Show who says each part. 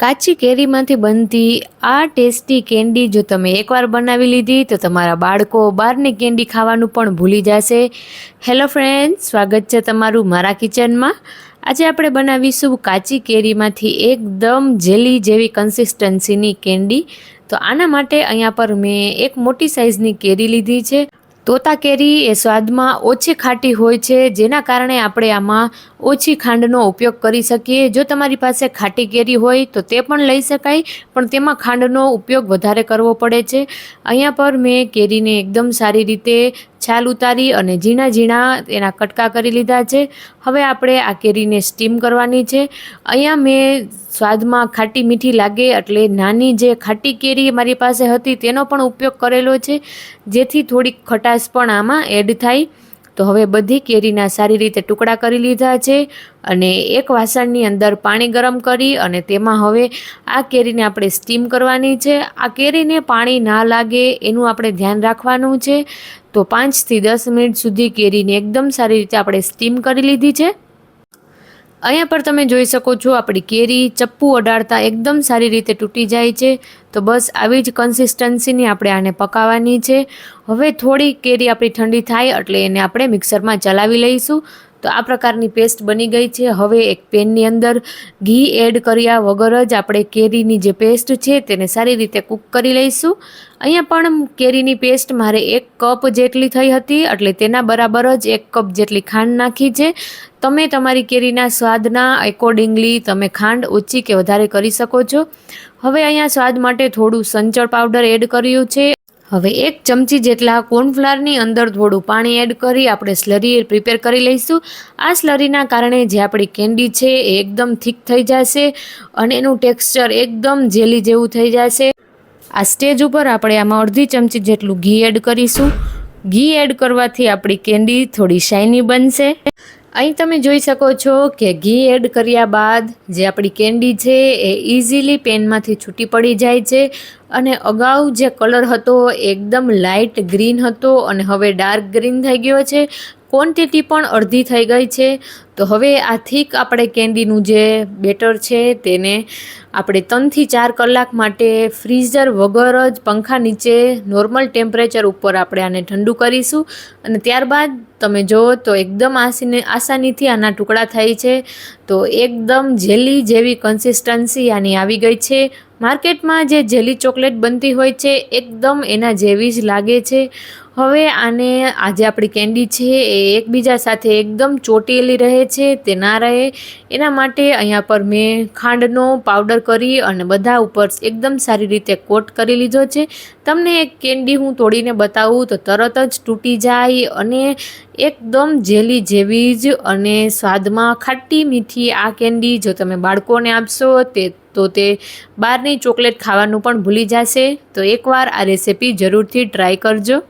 Speaker 1: કાચી કેરીમાંથી બનતી આ ટેસ્ટી કેન્ડી જો તમે એકવાર બનાવી લીધી, તો તમારા બાળકો બહારની કેન્ડી ખાવાનું પણ ભૂલી જશે. હેલો ફ્રેન્ડ સ્વાગત છે તમારું મારા કિચનમાં. આજે આપણે બનાવીશું કાચી કેરીમાંથી એકદમ જેલી જેવી કન્સિસ્ટન્સીની કેન્ડી. તો આના માટે અહીંયા પર મેં એક મોટી સાઇઝની કેરી લીધી છે. તોતા કેરી એ સ્વાદમાં ઓછી ખાટી હોય છે, જેના કારણે આપણે આમાં ઓછી ખાંડનો ઉપયોગ કરી શકીએ. જો તમારી પાસે ખાટી કેરી હોય તો તે પણ લઈ શકાય, પણ તેમાં ખાંડનો ઉપયોગ વધારે કરવો પડે છે. અહીંયા પર મેં કેરીને એકદમ સારી રીતે છાલ ઉતારી અને ઝીણા ઝીણા એના કટકા કરી લીધા છે. હવે આપણે આ કેરીને સ્ટીમ કરવાની છે. અહીંયા મેં સ્વાદમાં ખાટી મીઠી લાગે એટલે નાની જે ખાટી કેરી મારી પાસે હતી તેનો પણ ઉપયોગ કરેલો છે. જેથી થોડીક ખટાશ પણ આમાં એડ થાય. તો હવે બધી કેરીના સારી રીતે ટુકડા કરી લીધા છે અને એક વાસણની અંદર પાણી ગરમ કરી અને તેમાં હવે આ કેરીને આપણે સ્ટીમ કરવાની છે. આ કેરીને પાણી ના લાગે એનું આપણે ધ્યાન રાખવાનું છે. તો પાંચથી દસ મિનિટ સુધી કેરીને એકદમ સારી રીતે આપણે સ્ટીમ કરી લીધી છે. અહીંયા પર તમે જોઈ શકો છો આપણી કેરી, ચપ્પુ અડાડતા એકદમ સારી રીતે તૂટી જાય છે. તો બસ આવી જ કન્સિસ્ટન્સીની આપણે આને પકાવવાની છે. હવે થોડી કેરી આપણી ઠંડી થાય એટલે એને આપણે મિક્સરમાં ચલાવી લઈશું. તો આ પ્રકારની પેસ્ટ બની ગઈ છે. હવે એક પેનની અંદર ઘી એડ કર્યા વગર જ આપણે કેરીની જે પેસ્ટ છે તેને સારી રીતે કૂક કરી લઈશું. અહીંયા પણ કેરીની પેસ્ટ મારે એક કપ જેટલી થઈ હતી, એટલે તેના બરાબર જ એક કપ જેટલી ખાંડ નાખી છે. તમે તમારી કેરીના સ્વાદના એકોર્ડિંગલી તમે ખાંડ ઓછી કે વધારે કરી શકો છો. હવે અહીંયા સ્વાદ માટે થોડું સંચળ પાવડર એડ કર્યું છે. હવે એક ચમચી જેટલા કોર્નફ્લાવરની અંદર થોડું પાણી એડ કરી આપણે સ્લરી પ્રિપેર કરી લઈશું. આ સ્લરીના કારણે જે આપણી કેન્ડી છે એ એકદમ થીક થઈ જશે અને એનું ટેક્સચર એકદમ જેલી જેવું થઈ જશે. આ સ્ટેજ ઉપર આપણે આમાં અડધી ચમચી જેટલું ઘી એડ કરીશું. ઘી એડ કરવાથી આપણી કેન્ડી થોડી શાઇની બનશે. અહીં તમે જોઈ શકો છો કે ઘી એડ કર્યા બાદ જે આપણી કેન્ડી છે એ ઇઝીલી પેનમાંથી છૂટી પડી જાય છે અને અગાઉ જે કલર હતો એકદમ લાઇટ ગ્રીન હતો અને હવે ડાર્ક ગ્રીન થઈ ગયો છે. ક્વોન્ટિટી પણ અડધી થઈ ગઈ છે. તો હવે આ થીક આપણે કેન્ડીનું જે બેટર છે તેને આપણે ત્રણથી ચાર કલાક માટે ફ્રીઝર વગર જ પંખા નીચે નોર્મલ ટેમ્પરેચર ઉપર આપણે આને ઠંડુ કરીશું. અને ત્યારબાદ તમે જુઓ તો એકદમ આસીને આસાનીથી આના ટુકડા થાય છે. તો એકદમ જેલી જેવી કન્સિસ્ટન્સી આની આવી ગઈ છે. માર્કેટમાં જે જેલી ચોકલેટ બનતી હોય છે, એકદમ એના જેવી જ લાગે છે. હવે આને આજે આપણી કેન્ડી છે એ એકબીજા સાથે એકદમ ચોટેલી રહે છે, તે ના રહે. એના માટે અહીંયા પર મેં ખાંડનો પાવડર કરી અને બધા ઉપર એકદમ સારી રીતે કોટ કરી લીધો છે. તમને એક કેન્ડી હું તોડીને બતાવું તો તરત જ તૂટી જાય અને એકદમ જેલી જેવી જ અને સ્વાદમાં ખાટી મીઠી આ કેન્ડી. જો તમે બાળકોને આપશો તે, તો તે બહારની ચોકલેટ ખાવાનું પણ ભૂલી જશે. તો એકવાર આ રેસીપી જરૂરથી ટ્રાય કરજો.